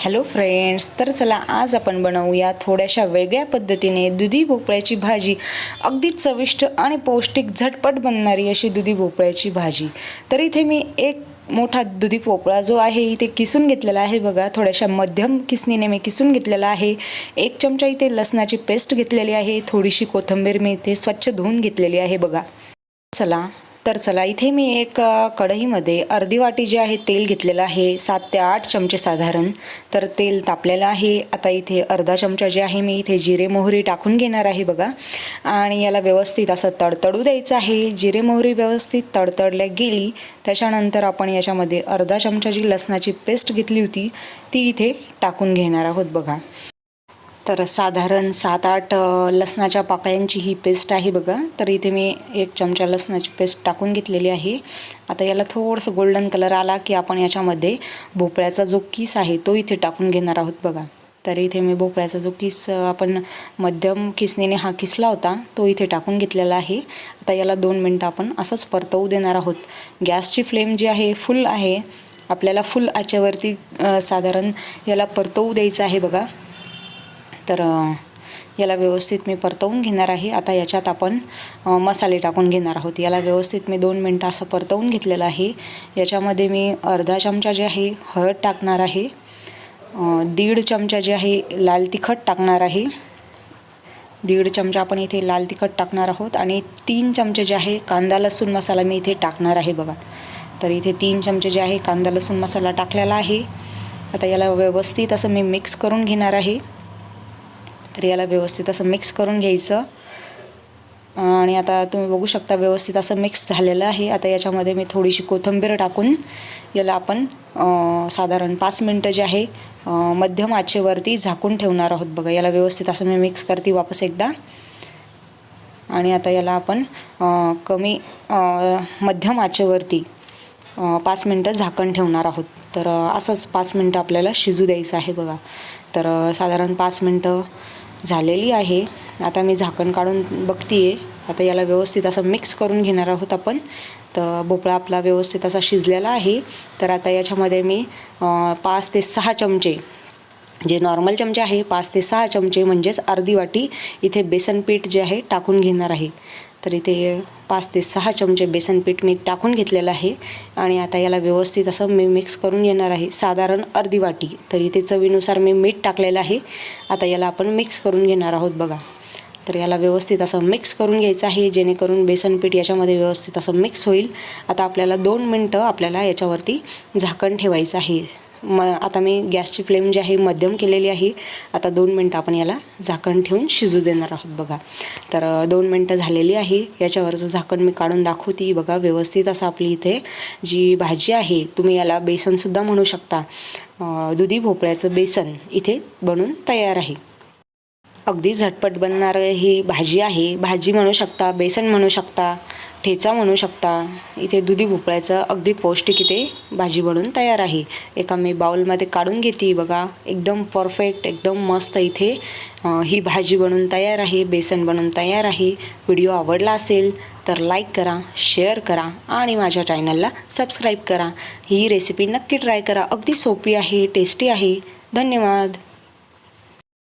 Hello friends तर चला आज आपण बनवूया थोड्याशा वेगळ्या पद्धतीने दुधी भोपळ्याची भाजी. अगदी चविष्ट आणि पौष्टिक झटपट बनणारी अशी दुधी भोपळ्याची भाजी. तर इथे मी एक मोठा दुधी भोपळा जो आहे इथे किसून घेतलेला आहे बघा. थोड्याशा मध्यम किसणीने मी किसून घेतलेला आहे. एक चमचा इथे लसणाची पेस्ट घेतलेली आहे. थोडीशी कोथिंबीर मी इथे स्वच्छ धुवून घेतलेली आहे बघा. चला. तर चला इथे मी एक कढईमध्ये अर्धी वाटी जे आहे तेल घेतलेलं आहे सात ते आठ चमचे साधारण. तर तेल तापलेलं आहे. आता इथे अर्धा चमचा जे आहे मी इथे जिरे मोहरी टाकून घेणार आहे बघा. आणि याला व्यवस्थित असं तडतडू द्यायचं आहे. जिरे मोहरी व्यवस्थित तडतडल्या गेली त्याच्यानंतर आपण याच्यामध्ये अर्धा चमचा जी लसणाची पेस्ट घेतली होती ती इथे टाकून घेणार आहोत बघा. तर साधारण सात आठ लसणाच्या पाकळ्यांची ही पेस्ट आहे बघा. तर इथे मी एक चमचा लसणाची पेस्ट टाकून घेतलेली आहे. आता याला थोडंसं गोल्डन कलर आला की आपण याच्यामध्ये भोपळ्याचा जो किस आहे तो इथे टाकून घेणार आहोत बघा. तर इथे मी भोपळ्याचा जो किस आपण मध्यम किसणीने हा किसला होता तो इथे टाकून घेतलेला आहे. आता याला दोन मिनटं आपण असंच परतवू देणार आहोत. गॅसची फ्लेम जी आहे फुल आहे. आपल्याला फुल आचेवरती साधारण याला परतवू द्यायचं आहे बघा. तर याला व्यवस्थित मी परतवून घेणार आहे. आता याच्यात आपण मसाले टाकून घेणार आहोत. याला व्यवस्थित मी दोन मिनटं असं परतवून घेतलेलं आहे. याच्यामध्ये मी अर्धा चमचा जे आहे हळद टाकणार आहे. दीड चमचा जे आहे लाल तिखट टाकणार आहे. दीड चमचा आपण इथे लाल तिखट टाकणार आहोत. आणि तीन चमचे जे आहे कांदा लसूण मसाला मी इथे टाकणार आहे बघा. तर इथे तीन चमचे जे आहे कांदा लसूण मसाला टाकलेला आहे. आता याला व्यवस्थित असं मी मिक्स करून घेणार आहे. तर याला व्यवस्थित असं मिक्स करून घ्यायचं. आणि आता तुम्ही बघू शकता व्यवस्थित असं मिक्स झालेलं आहे. आता याच्यामध्ये मी थोडीशी कोथिंबीर टाकून याला आपण साधारण पाच मिनटं जे आहे मध्यम आचेवरती झाकून ठेवणार आहोत बघा. याला व्यवस्थित असं मी मिक्स करते वापस एकदा. आणि आता याला आपण कमी मध्यम आचेवरती पाच मिनटं झाकण ठेवणार आहोत. तर असंच पाच मिनटं आपल्याला शिजू द्यायचं आहे बघा. तर साधारण पाच मिनटं झालेली आहे. आता मी झाकण काढून बघते आहे आता याला व्यवस्थित असं मिक्स करून घेणार आहोत आपण. तर भोपळा आपला व्यवस्थित असा शिजलेला आहे. तर आता याच्यामध्ये मी पाच ते सहा चमचे जे नॉर्मल चमचे आहे पाच ते सहा चमचे म्हणजेच अर्धी वाटी इथे बेसन पीठ जे आहे टाकून घेणार आहे. तर इथे पाच ते सहा चमचे बेसन पीठ मी टाकून घेतलेलं आहे आणि आता याला व्यवस्थित असं मी मिक्स करून घेणार आहे. साधारण अर्धी वाटी तर इथे चवीनुसार मी मीठ टाकलेलं आहे. आता याला आपण मिक्स करून घेणार आहोत बघा. तर याला व्यवस्थित असं मिक्स करून घ्यायचं आहे जेणेकरून बेसन पीठ याच्यामध्ये व्यवस्थित असं मिक्स होईल. आता आपल्याला दोन मिनटं आपल्याला याच्यावरती झाकण ठेवायचं आहे. म आता मी गॅसची फ्लेम जी आहे मध्यम केलेली आहे. आता दोन मिनटं आपण याला झाकण ठेवून शिजू देणार आहोत बघा. तर दोन मिनटं झालेली आहे. याच्यावरचं झाकण मी काढून दाखवते. बघा व्यवस्थित असं आपली इथे जी भाजी आहे तुम्ही याला बेसनसुद्धा म्हणू शकता. दुधी भोपळ्याचं बेसन इथे बनून तयार आहे. अगदी झटपट बनणारं ही भाजी आहे. भाजी म्हणू शकता बेसन म्हणू शकता ठेचा म्हणू शकता. इथे दुधी भोपळ्याचं अगदी पौष्टिक इथे भाजी बनून तयार आहे. एका मी बाउलमध्ये काढून घेते. बघा एकदम परफेक्ट एकदम मस्त इथे ही भाजी बनून तयार आहे बेसन बनून तयार आहे. व्हिडिओ आवडला असेल तर लाईक करा शेअर करा आणि माझ्या चॅनलला सबस्क्राईब करा. ही रेसिपी नक्की ट्राय करा. अगदी सोपी आहे टेस्टी आहे. धन्यवाद.